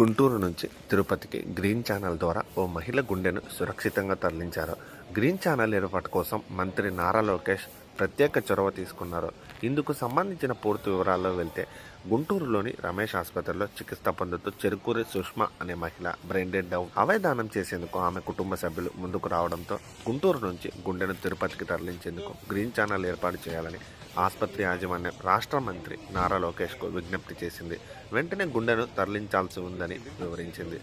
గుంటూరు నుంచి తిరుపతికి green channel ద్వారా ఓ మహిళ గుండెను సురక్షితంగా తరలించారు. గ్రీన్ ఛానల్ ఏర్పాటు కోసం మంత్రి నారా లోకేష్ ప్రత్యేక చొరవ తీసుకున్నారు. ఇందుకు సంబంధించిన పూర్తి వివరాల్లో వెళ్తే గుంటూరులోని రమేష్ ఆసుపత్రిలో చికిత్స పొందుతూ చెరుకూరి సుష్మా అనే మహిళ బ్రెయిన్ డెడ్ డౌన్. అవయదానం చేసేందుకు ఆమె కుటుంబ సభ్యులు ముందుకు రావడంతో గుంటూరు నుంచి గుండెను తిరుపతికి తరలించేందుకు గ్రీన్ ఛానల్ ఏర్పాటు చేయాలని ఆసుపత్రి యాజమాన్యం రాష్ట్ర మంత్రి నారా లోకేష్కు విజ్ఞప్తి చేసింది. వెంటనే గుండెను తరలించాల్సి ఉందని వివరించింది.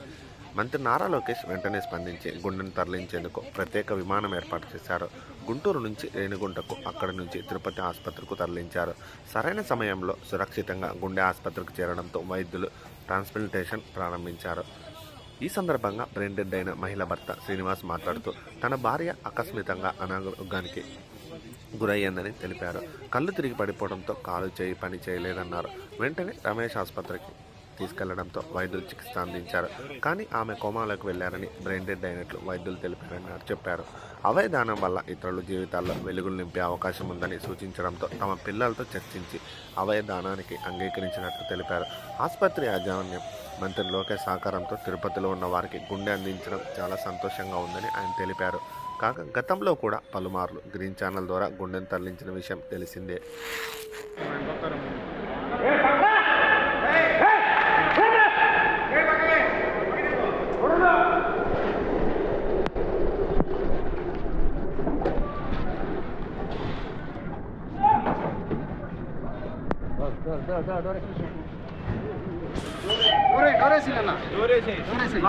మంత్రి నారా లోకేష్ వెంటనే స్పందించి గుండెను తరలించేందుకు ప్రత్యేక విమానం ఏర్పాటు చేశారు. గుంటూరు నుంచి రేణిగుంటకు అక్కడి నుంచి తిరుపతి ఆసుపత్రికి తరలించారు. సరైన సమయంలో సురక్షితంగా గుండె ఆసుపత్రికి చేరడంతో వైద్యులు ట్రాన్స్ప్లాంటేషన్ ప్రారంభించారు. ఈ సందర్భంగా బ్రెయిన్ డెడ్ అయిన మహిళ భర్త శ్రీనివాస్ మాట్లాడుతూ తన భార్య ఆకస్మికంగా అనారోగ్యానికి గురయ్యిందని తెలిపారు. కళ్ళు తిరిగి పడిపోవడంతో కాలు చేయి పని చేయలేదన్నారు. వెంటనే రమేష్ ఆసుపత్రికి తీసుకెళ్ళడంతో వైద్యులు చికిత్స అందించారు. కానీ ఆమె కోమాలోకి వెళ్ళారని బ్రెయిన్ డెడ్ అయినట్లు వైద్యులు తెలిపారన్నారు చెప్పారు. అవయదానం వల్ల ఇతరుల జీవితాల్లో వెలుగులు నింపే అవకాశం ఉందని సూచించడంతో తమ పిల్లలతో చర్చించి అవయదానానికి అంగీకరించినట్లు తెలిపారు. ఆసుపత్రి యాజమాన్యం మంత్రి లోకేష్ సహకారంతో తిరుపతిలో ఉన్న వారికి గుండె అందించడం చాలా సంతోషంగా ఉందని ఆయన తెలిపారు. కాగా గతంలో కూడా పలుమార్లు గ్రీన్ ఛానల్ ద్వారా గుండెను తరలించిన విషయం తెలిసిందే. डोरे डोरे से लेना डोरे से डोरे से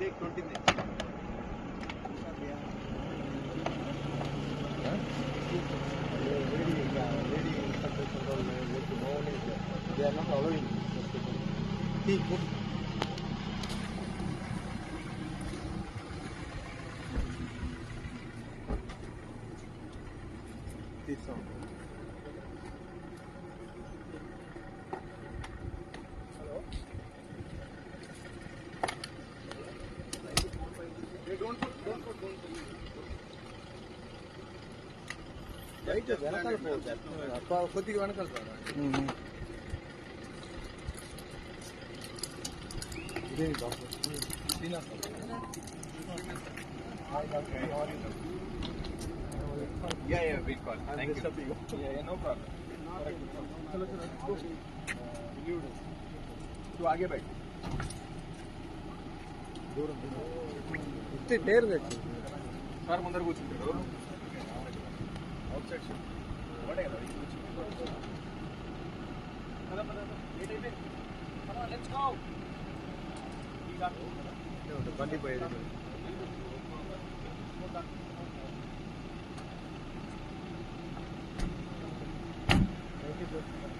देख 20 में ठीक है వెనకాల పోవచ్చు కొద్దిగా వెనకాల పోరా. ఇదేమి బాబు? Yeah, yeah, we call. And Thank you. you. Yeah, yeah, no problem. चलो चलो तू आगे बैठ इतने देर बैठे सर मुंदर कुछ आउटसाइड से पड़ेगा पता पता लेट है पता लेट्स गो ठीक है। तो बंदी पे Thank you.